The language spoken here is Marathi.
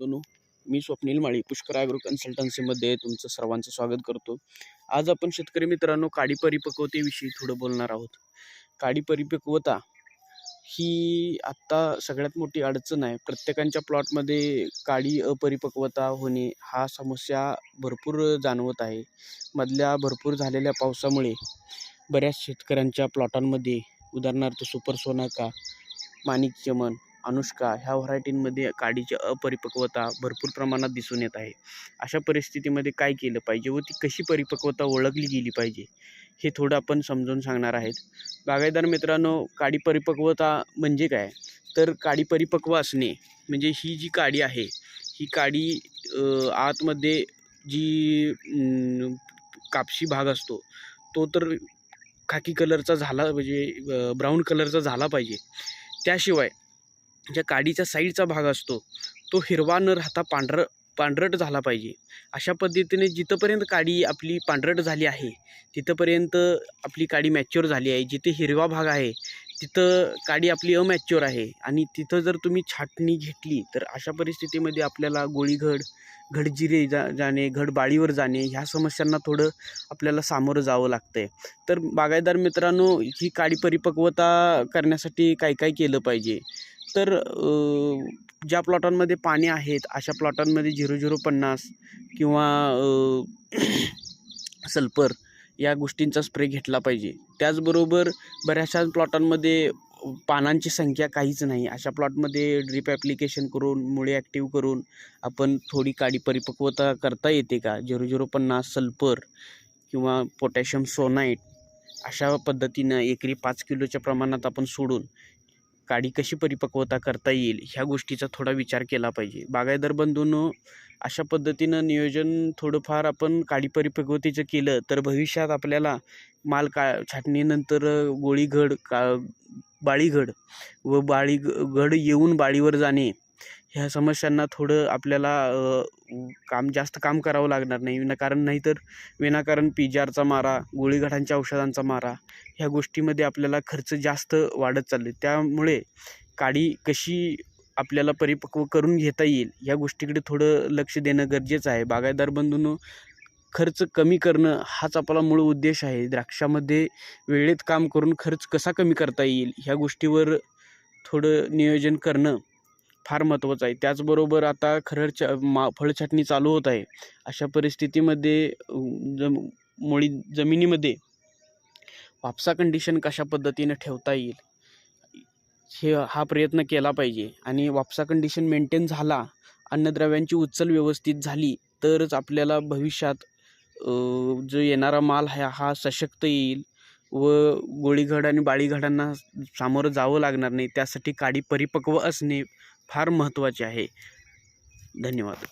दोनो मी स्वप्नील माळी पुष्कर ॲग्रो कन्सल्टन्सीमध्ये तुमचं सर्वांचं स्वागत करतो. आज आपण शेतकरी मित्रांनो काडी परिपक्वतेविषयी थोडं बोलणार आहोत. काडी परिपक्वता ही आत्ता सगळ्यात मोठी अडचण आहे. प्रत्येकांच्या प्लॉटमध्ये काडी अपरिपक्वता होणे हा समस्या भरपूर जाणवत आहे. मधल्या भरपूर झालेल्या पावसामुळे बऱ्याच शेतकऱ्यांच्या प्लॉटांमध्ये उदाहरणार्थ सुपर सोनाका माणिक चमन अनुष्का ह्या व्हरायटींमध्ये काडीची अपरिपक्वता भरपूर प्रमाणात दिसून येत आहे. अशा परिस्थितीमध्ये काय केलं पाहिजे व ती कशी परिपक्वता ओळखली गेली पाहिजे हे थोडं आपण समजून सांगणार आहेत. बागायतदार मित्रांनो काडी परिपक्वता म्हणजे काय? तर काडी परिपक्व असणे म्हणजे ही जी काडी आहे ही काडी आतमध्ये जी कापशी भाग असतो तो तर खाकी कलरचा झाला म्हणजे ब्राऊन कलरचा झाला पाहिजे. त्याशिवाय ज्या काडीचा साईडचा भाग असतो तो हिरवा न राहता पांढर पांढरट झाला पाहिजे. अशा पद्धतीने जिथंपर्यंत काडी आपली पांढरट झाली आहे तिथंपर्यंत आपली काडी मॅच्युअर झाली आहे. जिथे हिरवा भाग आहे तिथं काडी आपली अमॅच्युअर आहे. आणि तिथं जर तुम्ही छाटणी घेतली तर अशा परिस्थितीमध्ये आपल्याला गोळीघड घडजिरे जा जाणे घडबाळीवर जाणे ह्या समस्यांना थोडं आपल्याला सामोरं जावं लागतं आहे तर बागायतदार मित्रांनो ही काडी परिपक्वता करण्यासाठी काय काय केलं पाहिजे? तर ज्या प्लॉटांमध्ये पाणी आहेत अशा प्लॉटांमध्ये झिरो झिरो पन्नास किंवा सल्फर या गोष्टींचा स्प्रे घेतला पाहिजे. त्याचबरोबर बऱ्याचशा प्लॉटांमध्ये पानांची संख्या काहीच नाही. अशा प्लॉटमध्ये ड्रीप ॲप्लिकेशन करून मुळे ॲक्टिव्ह करून आपण थोडी काडी परिपक्वता करता येते का? झिरो झिरो पन्नास सल्फर किंवा पोटॅशियम सोनाईट अशा पद्धतीनं एकरी पाच किलोच्या प्रमाणात आपण सोडून काडी कशी परिपक्वता करता येईल ह्या गोष्टीचा थोडा विचार केला पाहिजे. बागायतदार बंधूंनो अशा पद्धतीनं नियोजन थोडंफार आपण काडी परिपक्वतेचं केलं तर भविष्यात आपल्याला माल का छाटणीनंतर गोळीघड का बाळीघड व बाळी घड येऊन बाळीवर जाणे ह्या समस्यांना थोडं आपल्याला काम जास्त काम करावं लागणार नाही. विनाकारण नाहीतर विनाकारण पिजारचा मारा गोळीघाटांच्या औषधांचा मारा ह्या गोष्टीमध्ये आपल्याला खर्च जास्त वाढत चालले. त्यामुळे काडी कशी आपल्याला परिपक्व करून घेता येईल या गोष्टीकडे थोडं लक्ष देणं गरजेचं आहे. बागायतदार बंधूंनो खर्च कमी करणं हाच आपला मूळ उद्देश आहे. द्राक्षामध्ये वेळेत काम करून खर्च कसा कमी करता येईल ह्या गोष्टीवर थोडं नियोजन करणं फार महत्त्वाचं आहे. त्याचबरोबर आता खरडच्या मा फळछाटणी चालू होत आहे. अशा परिस्थितीमध्ये जम मुळी जमिनीमध्ये वापसा कंडिशन कशा पद्धतीनं ठेवता येईल? हे हा प्रयत्न केला पाहिजे. आणि वापसा कंडिशन मेंटेन झाला अन्नद्रव्यांची उचल व्यवस्थित झाली तरच आपल्याला भविष्यात जो येणारा माल आहे हा सशक्त येईल व गोळीघड आणि बाळीघडांना सामोरं जावं लागणार नाही. त्यासाठी काडी परिपक्व असणे फार महत्त्वाचे आहे. धन्यवाद.